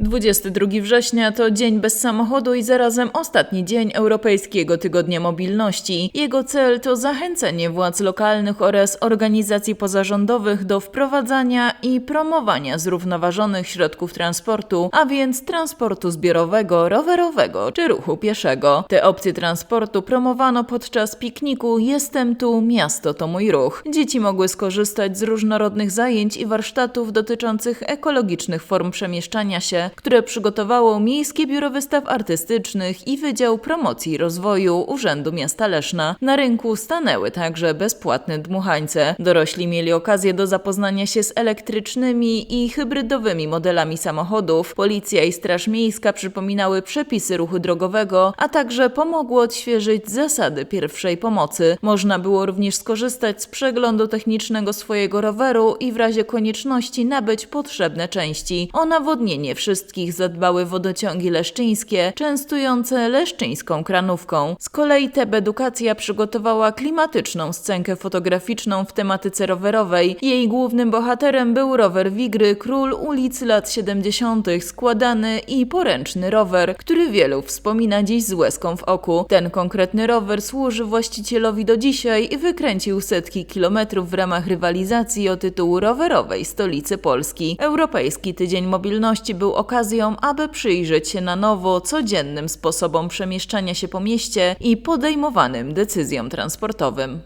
22 września to dzień bez samochodu i zarazem ostatni dzień Europejskiego Tygodnia Mobilności. Jego cel to zachęcenie władz lokalnych oraz organizacji pozarządowych do wprowadzania i promowania zrównoważonych środków transportu, a więc transportu zbiorowego, rowerowego czy ruchu pieszego. Te opcje transportu promowano podczas pikniku Jestem tu, miasto to mój ruch. Dzieci mogły skorzystać z różnorodnych zajęć i warsztatów dotyczących ekologicznych form przemieszczania się, które przygotowało Miejskie Biuro Wystaw Artystycznych i Wydział Promocji i Rozwoju Urzędu Miasta Leszna. Na rynku stanęły także bezpłatne dmuchańce. Dorośli mieli okazję do zapoznania się z elektrycznymi i hybrydowymi modelami samochodów. Policja i Straż Miejska przypominały przepisy ruchu drogowego, a także pomogły odświeżyć zasady pierwszej pomocy. Można było również skorzystać z przeglądu technicznego swojego roweru i w razie konieczności nabyć potrzebne części. O nawodnienie wszystkich zadbały wodociągi leszczyńskie, częstujące leszczyńską kranówką. Z kolei TEB Edukacja przygotowała klimatyczną scenkę fotograficzną w tematyce rowerowej. Jej głównym bohaterem był rower Wigry, król ulic lat 70., składany i poręczny rower, który wielu wspomina dziś z łezką w oku. Ten konkretny rower służy właścicielowi do dzisiaj i wykręcił setki kilometrów w ramach rywalizacji o tytuł rowerowej stolicy Polski. Europejski Tydzień Mobilności był okazją, aby przyjrzeć się na nowo codziennym sposobom przemieszczania się po mieście i podejmowanym decyzjom transportowym.